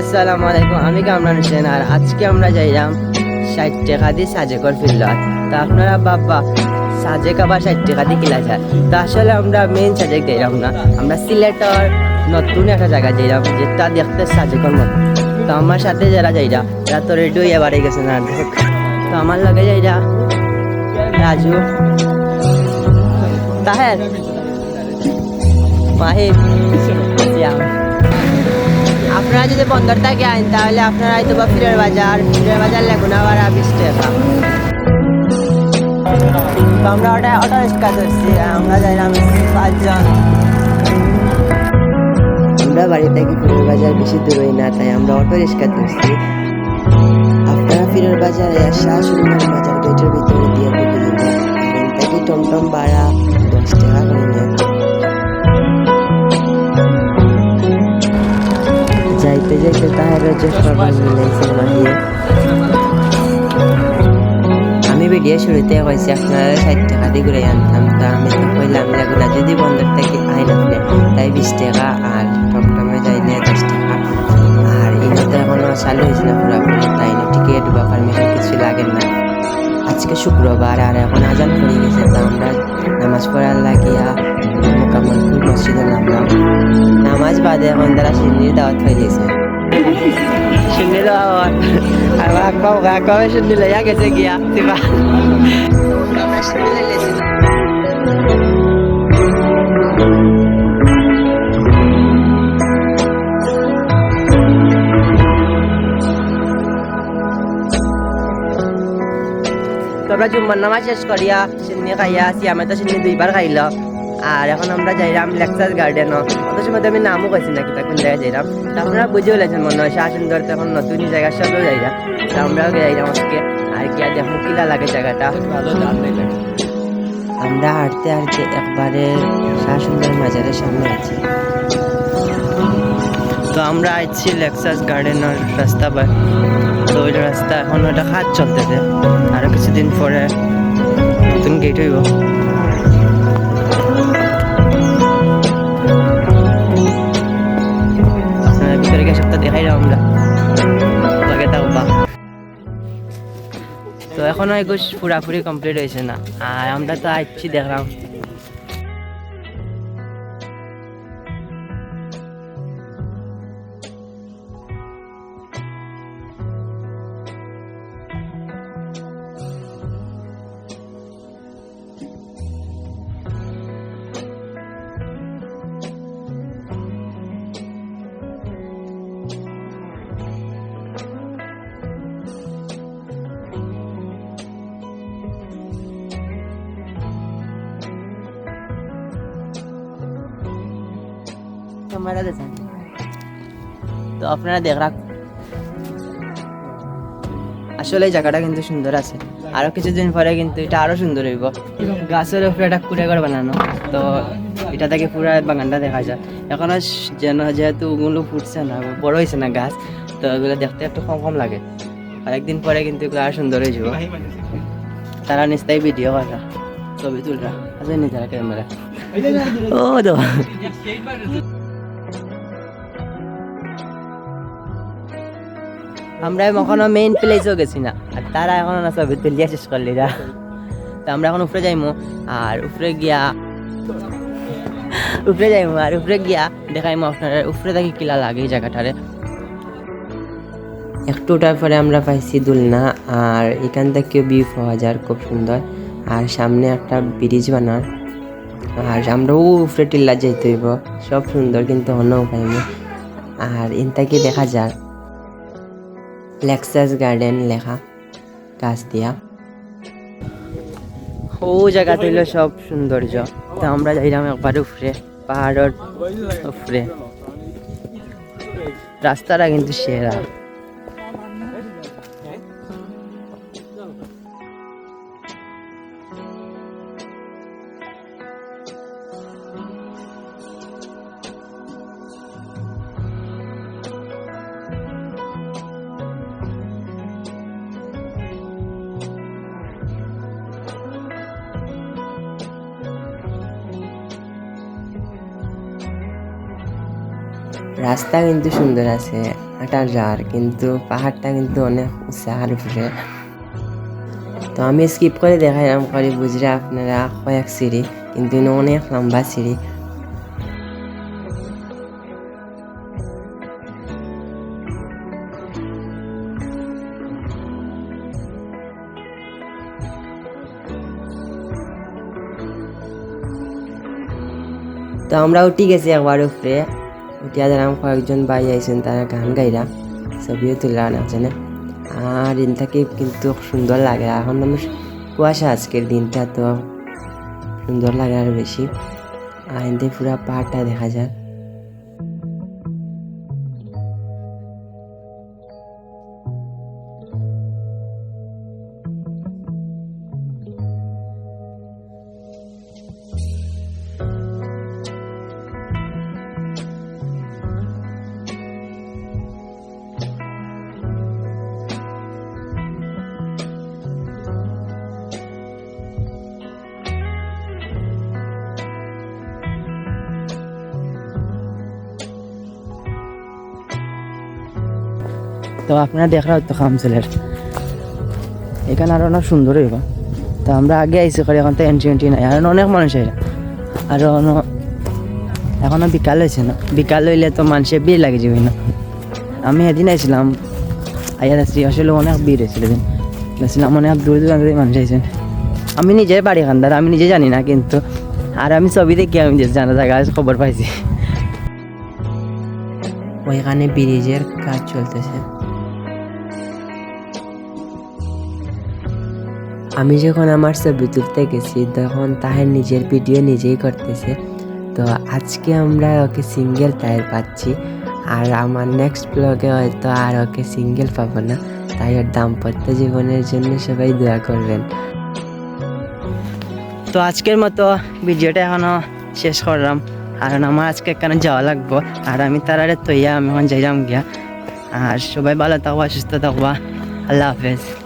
আসসালামু আলাইকুম, আমি কামরান হোসেন আর আজকে আমরা যাইলাম ষাট টাকা দিয়ে সাজেকর ফিরলাম তা আপনারা বাবা, সাজেক আবার ষাট টাকা দিয়ে কিলা যায়? তা আসলে আমরা মেন সাজেক যাইলাম না, আমরা সিলেটর নতুন একটা জায়গা যাইলাম যেটা দেখতে সাজেকর মতো। তো আমার সাথে যারা যাইরা, তারা তো রেডিও এবারে গেছে না তো আমার লাগে যাইরা, রাজু, তাহের সিয়াম আপনারা যদি বন্দর থেকে আইন, তাহলে আপনারা হয়তো বা ফিরের বাজার ফিরের বাজার লেগুনা ভাড়া বিশ আমরা ওটা অটো রিক্সা করছি, আমরা যাইলাম পাঁচজন। আমরা বাড়ি থেকে ফিরের বাজার বেশি দূরই না, তাই আমরা অটো রিক্সা করছি। আপনারা ফিরের বাজারে শাহ বাজার গেটের ভিতরে দিয়ে ঢুকে যাবেন থেকে টমটম ভাড়া তাহার যে সবার মিলাইছে মাহিয়ে আমি ভিডিও শুরুতে কইছি, আপনারা ষাট টাকা দিয়ে ঘুরে আনতাম, তা আমি তো কইলাম লেগুনা যদি বন্দর থেকে আইন আপনি তাই বিশ টাকা আর টমটমে যাইলে দশ টাকা। আর ইনাতে এখনও চালু হয়েছে না পুরোপুরি, তাই না টিকিট বা পারমিশন কিছু লাগে না। আজকে শুক্রবার আর এখন আজান পড়ে গেছে, তা আমরা নামাজ পড়ার লাগিয়া মোকামলপুর মসজিদে নামলাম। নামাজ বাদে এখন তারা সিন্নির দাওয়াত হয়ে গেছে। সিন্নির দাওয়াত আর বাক বাবু কাক বাবু সিন্নি লইয়া গেছে গিয়া তিবা আমরা সিন্নি লইলেছি তো আমরা জুম্মার নামাজ শেষ করিয়া সিন্নি খাইয়া সিয়ামে তো সিন্নি দুইবার খাইল। আর এখন আমরা যাইলাম লেকচার গার্ডেন অথচ মধ্যে আমি নামও কইছি না কিতা কোন জায়গায় যাইলাম তা আপনারা বুঝেও লেছেন মনে হয় শাহ সুন্দর তো এখন নতুন জায়গা সবও যাইলাম তা আমরাও যাইলাম আজকে। আর গিয়া দেখো কিলা লাগে জায়গাটা? ভালো আমরা হাঁটতে হাঁটতে একবারে শাহ সুন্দর মাজারের সামনে আছি। তো আমরা আইছি লেক্সাস গার্ডেনের রাস্তা বা তো ওই রাস্তা এখন ওটা কাজ চলতেছে। আরও কিছুদিন পরে নতুন গেট হইব। তো এখনও একুশ পুরাপুরি কমপ্লিট হয়েছে না। আর আমরা তো আসছি দেখলাম। ক্যামেরা দেখেন তো আপনারা দেখ, রাখ। আসলে জায়গাটা কিন্তু সুন্দর আছে। আরও কিছুদিন পরে কিন্তু এটা আরও সুন্দর হইব। গাছের উপরে একটা কুড়ে ঘর বানানো। তো এটা থেকে পুরা বাগানটা দেখা যায়। এখন যেন যেহেতু ওগুলো ফুটছে না, বড় হয়েছে না গাছ, তো এগুলো দেখতে একটু কম কম লাগে। আর একদিন পরে কিন্তু এগুলো আরও সুন্দর হয়ে যাব। তারা নিশ্চয়ই ভিডিও করা ছবি তুলরা। আছে নি তারা ক্যামেরা। ও, তো। আমরা এখনও মেইন প্লেসও গেছি না। আর তারা এখনও না ছবি তুলিয়া শেষ করলি না তো আমরা এখন উপরে যাইমু, আর উপরে গিয়া উপরে যাইমু, আর উপরে গিয়া দেখাইমু আপনারা, উপরে থাকি কিলা লাগে এই জায়গাটারে। একটু ওঠার পরে আমরা পাইছি দুলনা, আর এখান থেকে ভিউ পাওয়া যায় খুব সুন্দর। আর সামনে একটা ব্রিজ বানার। আর আমরা ও উপরে টিল্লা যাইতে হইব, সব সুন্দর কিন্তু অন্য পাইমু আর ইন থেকে দেখা যায় লেক্সাস গার্ডেন লেখা। গাছ দিয়া। ও জায়গা তৈল সব সৌন্দর্য। তো আমরা যাইলাম একবার উপরে পাহাড়ের উপরে রাস্তাটা কিন্তু সেরা। রাস্তা কিন্তু সুন্দর আছে হাঁটার যাওয়ার কিন্তু পাহাড়টা কিন্তু অনেক উঁচার উপরে। তো আমি স্কিপ করে দেখাইলাম, করে বুঝলে আপনারা কয়েক সিঁড়ি, কিন্তু অনেক লম্বা সিঁড়ি। তো আমরা উঠি গেছি একবার উপরে। কয়েকজন ভাই আইসেন তারা গান গাইরা ছবিও তুলা অনেকজনে আর দিন থেকে কিন্তু সুন্দর লাগে। এখন মানুষ কুয়াশা আজকের দিনটা তো সুন্দর লাগে আর বেশি। আর এতে পুরা পাহাড়টা দেখা যায়। তো আপনারা দেখরা হয়তো খামসেলের এখানে আরও অনেক সুন্দর হইব। তো আমরা আগে আইসি করে এখন তো এন্ট্রি এন্ট্রি নাই। আর অনেক মানুষ আইরা আর অন- এখনও বিকাল হয়েছে না। বিকাল হইলে তো মানুষের ভিড় লাগে যাবে না আমি এদিন আইছিলাম আইয়া আসছি আসলে অনেক ভিড় হয়েছিল এদিন। দেখছিলাম অনেক দূর দূরান্ত মানুষ আইছেন আমি নিজে বাড়ি খান্দার, আমি নিজে জানি না, কিন্তু আর আমি ছবি দেখি, আমি জানা জায়গা খবর পাইছি। ওইখানে ব্রিজের কাজ চলতেছে। আমি যখন আমার ছবি তুলতে গেছি, তখন তাহের নিজের ভিডিও নিজেই করতেছে। তো আজকে আমরা ওকে সিঙ্গেল টায়ার পাচ্ছি। আর আমার নেক্সট ব্লগে হয়তো আর ওকে সিঙ্গেল পাবো না। তাই ওর দাম্পত্য জীবনের জন্য সবাই দোয়া করবেন। তো আজকের মতো ভিডিওটা এখনও শেষ করলাম। কারণ আমার আজকে এখানে যাওয়া লাগবো। আর আমি তারারে তৈয়া, আমি এখন যাইলাম গিয়া। আর সবাই ভালো থাকবা, সুস্থ থাকবা। আল্লাহ হাফেজ।